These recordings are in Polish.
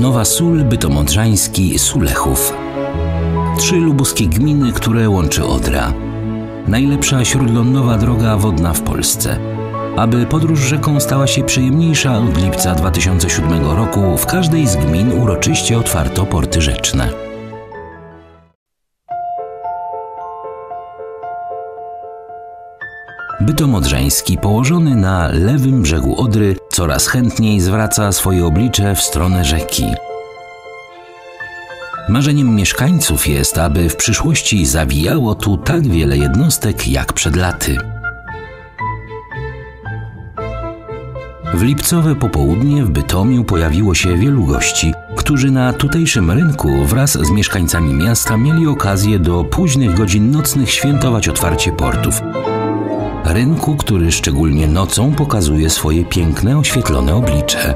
Nowa Sól, Bytomodrzański, Sulechów. Trzy lubuskie gminy, które łączy Odra. Najlepsza śródlądowa droga wodna w Polsce. Aby podróż rzeką stała się przyjemniejsza od lipca 2007 roku, w każdej z gmin uroczyście otwarto porty rzeczne. Bytom Odrzański, położony na lewym brzegu Odry, coraz chętniej zwraca swoje oblicze w stronę rzeki. Marzeniem mieszkańców jest, aby w przyszłości zawijało tu tak wiele jednostek jak przed laty. W lipcowe popołudnie w Bytomiu pojawiło się wielu gości, którzy na tutejszym rynku wraz z mieszkańcami miasta mieli okazję do późnych godzin nocnych świętować otwarcie portów. Rynku, który szczególnie nocą pokazuje swoje piękne, oświetlone oblicze.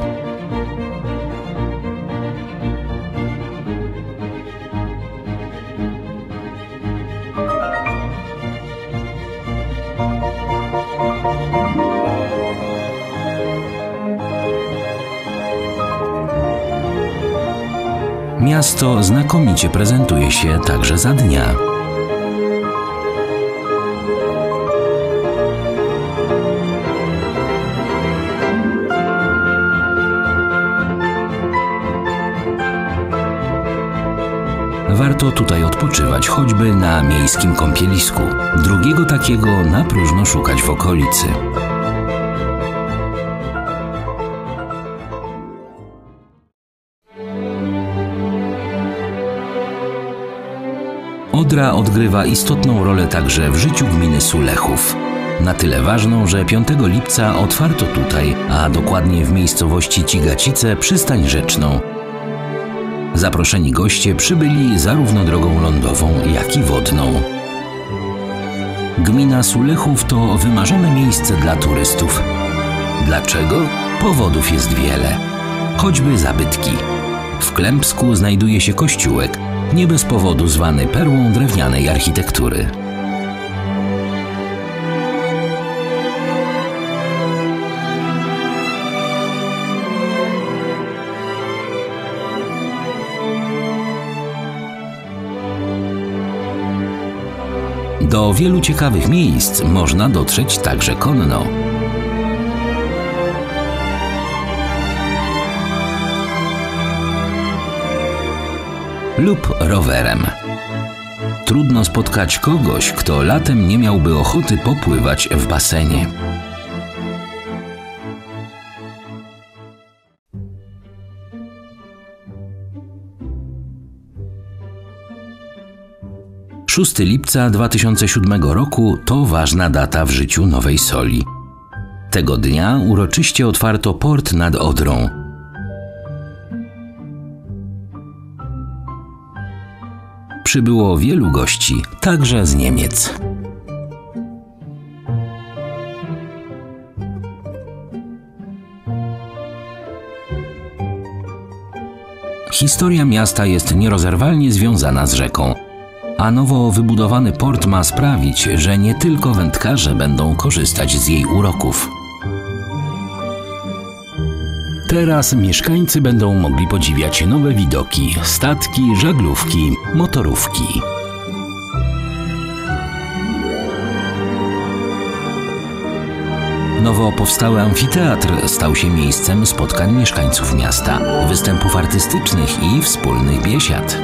Miasto znakomicie prezentuje się także za dnia. Warto tutaj odpoczywać, choćby na miejskim kąpielisku. Drugiego takiego na próżno szukać w okolicy. Odra odgrywa istotną rolę także w życiu gminy Sulechów. Na tyle ważną, że 5 lipca otwarto tutaj, a dokładnie w miejscowości Cigacice, przystań rzeczną. Zaproszeni goście przybyli zarówno drogą lądową, jak i wodną. Gmina Sulechów to wymarzone miejsce dla turystów. Dlaczego? Powodów jest wiele. Choćby zabytki. W Klępsku znajduje się kościółek, nie bez powodu zwany perłą drewnianej architektury. Do wielu ciekawych miejsc można dotrzeć także konno. lub rowerem. Trudno spotkać kogoś, kto latem nie miałby ochoty popływać w basenie. Szósty lipca 2007 roku to ważna data w życiu Nowej Soli. Tego dnia uroczyście otwarto port nad Odrą, przybyło wielu gości, także z Niemiec. Historia miasta jest nierozerwalnie związana z rzeką, a nowo wybudowany port ma sprawić, że nie tylko wędkarze będą korzystać z jej uroków. Teraz mieszkańcy będą mogli podziwiać nowe widoki, statki, żaglówki, motorówki. Nowo powstały amfiteatr stał się miejscem spotkań mieszkańców miasta, występów artystycznych i wspólnych biesiad.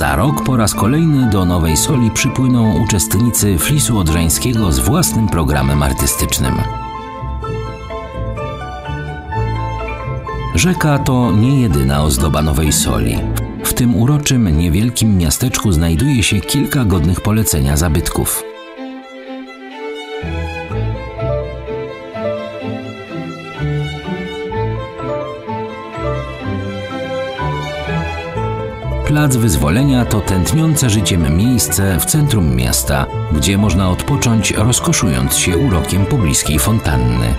Za rok po raz kolejny do Nowej Soli przypłyną uczestnicy Flisu Odrzańskiego z własnym programem artystycznym. Rzeka to nie jedyna ozdoba Nowej Soli. W tym uroczym, niewielkim miasteczku znajduje się kilka godnych polecenia zabytków. Plac Wyzwolenia to tętniące życiem miejsce w centrum miasta, gdzie można odpocząć rozkoszując się urokiem pobliskiej fontanny.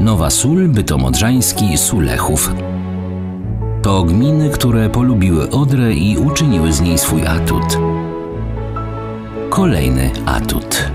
Nowa Sól, Bytomodrzański, Sulechów. To gminy, które polubiły Odrę i uczyniły z niej swój atut. Kolejny atut.